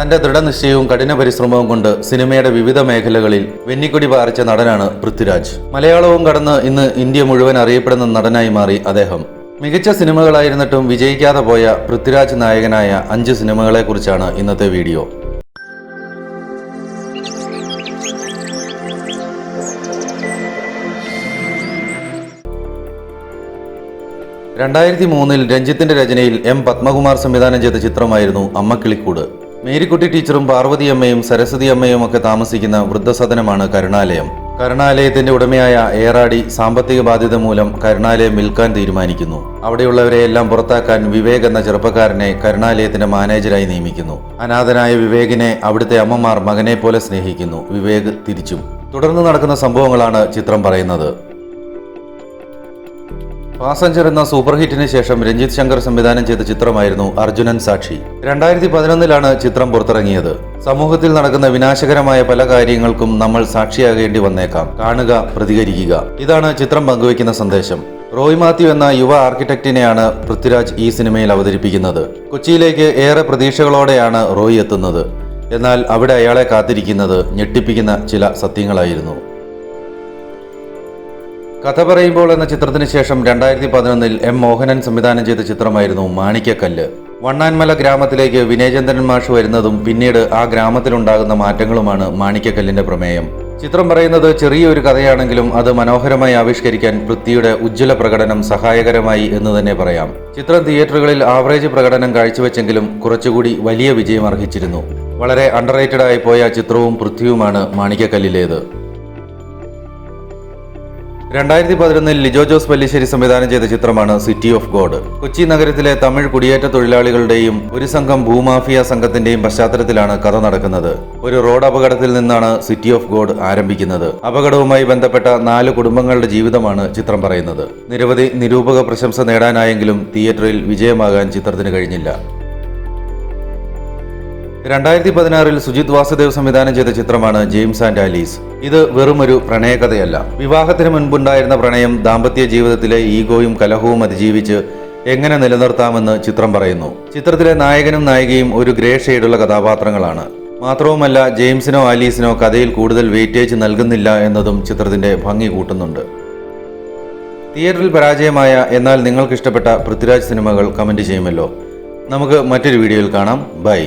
തന്റെ ദൃഢനിശ്ചയവും കഠിന പരിശ്രമവും കൊണ്ട് സിനിമയുടെ വിവിധ മേഖലകളിൽ വെന്നിക്കൊടി പാറിച്ച നടനാണ് പൃഥ്വിരാജ്. മലയാളവും കടന്ന് ഇന്ന് ഇന്ത്യ മുഴുവൻ അറിയപ്പെടുന്ന നടനായി മാറി അദ്ദേഹം. മികച്ച സിനിമകളായിരുന്നിട്ടും വിജയിക്കാതെ പോയ പൃഥ്വിരാജ് നായകനായ അഞ്ച് സിനിമകളെക്കുറിച്ചാണ് ഇന്നത്തെ വീഡിയോ. രണ്ടായിരത്തി മൂന്നിൽ രഞ്ജിത്തിന്റെ രചനയിൽ എം പത്മകുമാർ സംവിധാനം ചെയ്ത ചിത്രമായിരുന്നു അമ്മക്കിളിക്കൂട്. മേരിക്കുട്ടി ടീച്ചറും പാർവതി അമ്മയും സരസ്വതി അമ്മയും ഒക്കെ താമസിക്കുന്ന വൃദ്ധസദനമാണ് കരുണാലയം. കരുണാലയത്തിന്റെ ഉടമയായ ഏറാടി സാമ്പത്തിക ബാധ്യത മൂലം കരുണാലയം വിൽക്കാൻ തീരുമാനിക്കുന്നു. അവിടെയുള്ളവരെ എല്ലാം പുറത്താക്കാൻ വിവേക് എന്ന ചെറുപ്പക്കാരനെ കരുണാലയത്തിന്റെ മാനേജരായി നിയമിക്കുന്നു. അനാഥനായ വിവേകിനെ അവിടുത്തെ അമ്മമാർ മകനെ പോലെ സ്നേഹിക്കുന്നു. വിവേക് തിരിച്ചും. തുടർന്ന് നടക്കുന്ന സംഭവങ്ങളാണ് ചിത്രം പറയുന്നത്. പാസഞ്ചർ എന്ന സൂപ്പർ ഹിറ്റിന് ശേഷം രഞ്ജിത് ശങ്കർ സംവിധാനം ചെയ്ത ചിത്രമായിരുന്നു അർജുനൻ സാക്ഷി. രണ്ടായിരത്തി പതിനൊന്നിലാണ് ചിത്രം പുറത്തിറങ്ങിയത്. സമൂഹത്തിൽ നടക്കുന്ന വിനാശകരമായ പല കാര്യങ്ങൾക്കും നമ്മൾ സാക്ഷിയാകേണ്ടി വന്നേക്കാം. കാണുക പ്രതികരിക്കുക. ഇതാണ് ചിത്രം പങ്കുവയ്ക്കുന്ന സന്ദേശം. റോയ് മാത്യു എന്ന യുവ ആർക്കിടെക്റ്റിനെയാണ് പൃഥ്വിരാജ് ഈ സിനിമയിൽ അവതരിപ്പിക്കുന്നത്. കൊച്ചിയിലേക്ക് ഏറെ പ്രതീക്ഷകളോടെയാണ് റോയ് എത്തുന്നത്. എന്നാൽ അവിടെ അയാളെ കാത്തിരിക്കുന്നത് ഞെട്ടിപ്പിക്കുന്ന ചില സത്യങ്ങളായിരുന്നു. കഥ പറയുമ്പോൾ എന്ന ചിത്രത്തിന് ശേഷം രണ്ടായിരത്തി പതിനൊന്നിൽ എം മോഹനൻ സംവിധാനം ചെയ്ത ചിത്രമായിരുന്നു മാണിക്യക്കല്ല്. വണ്ണാൻമല ഗ്രാമത്തിലേക്ക് വിനയചന്ദ്രൻ മാഷ് വരുന്നതും പിന്നീട് ആ ഗ്രാമത്തിലുണ്ടാകുന്ന മാറ്റങ്ങളുമാണ് മാണിക്യക്കല്ലിന്റെ പ്രമേയം. ചിത്രം പറയുന്നത് ചെറിയൊരു കഥയാണെങ്കിലും അത് മനോഹരമായി ആവിഷ്കരിക്കാൻ പൃഥ്വിയുടെ ഉജ്ജ്വല പ്രകടനം സഹായകരമായി എന്ന് തന്നെ പറയാം. ചിത്രം തിയേറ്ററുകളിൽ ആവറേജ് പ്രകടനം കാഴ്ചവെച്ചെങ്കിലും കുറച്ചുകൂടി വലിയ വിജയം അർഹിച്ചിരുന്നു. വളരെ ആയി പോയ ചിത്രവും പൃഥ്വിയുമാണ് മാണിക്യക്കല്ലിലേത്. രണ്ടായിരത്തി പതിനൊന്നിൽ ലിജോ ജോസ് പല്ലിശ്ശേരി സംവിധാനം ചെയ്ത ചിത്രമാണ് സിറ്റി ഓഫ് ഗോഡ്. കൊച്ചി നഗരത്തിലെ തമിഴ് കുടിയേറ്റ തൊഴിലാളികളുടെയും ഒരു സംഘം ഭൂമാഫിയ സംഘത്തിന്റെയും പശ്ചാത്തലത്തിലാണ് കഥ നടക്കുന്നത്. ഒരു റോഡ് അപകടത്തിൽ നിന്നാണ് സിറ്റി ഓഫ് ഗോഡ് ആരംഭിക്കുന്നത്. അപകടവുമായി ബന്ധപ്പെട്ട നാല് കുടുംബങ്ങളുടെ ജീവിതമാണ് ചിത്രം പറയുന്നത്. നിരവധി നിരൂപക പ്രശംസ നേടാനായെങ്കിലും തിയേറ്ററിൽ വിജയമാകാൻ ചിത്രത്തിന് കഴിഞ്ഞില്ല. രണ്ടായിരത്തി പതിനാറിൽ സുജിത് വാസുദേവ് സംവിധാനം ചെയ്ത ചിത്രമാണ് ജെയിംസ് ആൻഡ് ആലീസ്. ഇത് വെറുമൊരു പ്രണയകഥയല്ല. വിവാഹത്തിന് മുൻപുണ്ടായിരുന്ന പ്രണയം ദാമ്പത്യ ജീവിതത്തിലെ ഈഗോയും കലഹവും അതിജീവിച്ച് എങ്ങനെ നിലനിർത്താമെന്ന് ചിത്രം പറയുന്നു. ചിത്രത്തിലെ നായകനും നായികയും ഒരു ഗ്രേ ഷെയ്ഡുള്ള കഥാപാത്രങ്ങളാണ്. മാത്രവുമല്ല ജെയിംസിനോ ആലീസിനോ കഥയിൽ കൂടുതൽ വെയിറ്റേജ് നൽകുന്നില്ല എന്നതും ചിത്രത്തിന്റെ ഭംഗി കൂട്ടുന്നുണ്ട്. തിയേറ്ററിൽ പരാജയമായ എന്നാൽ നിങ്ങൾക്കിഷ്ടപ്പെട്ട പൃഥ്വിരാജ് സിനിമകൾ കമന്റ് ചെയ്യുമല്ലോ. നമുക്ക് മറ്റൊരു വീഡിയോയിൽ കാണാം. ബൈ.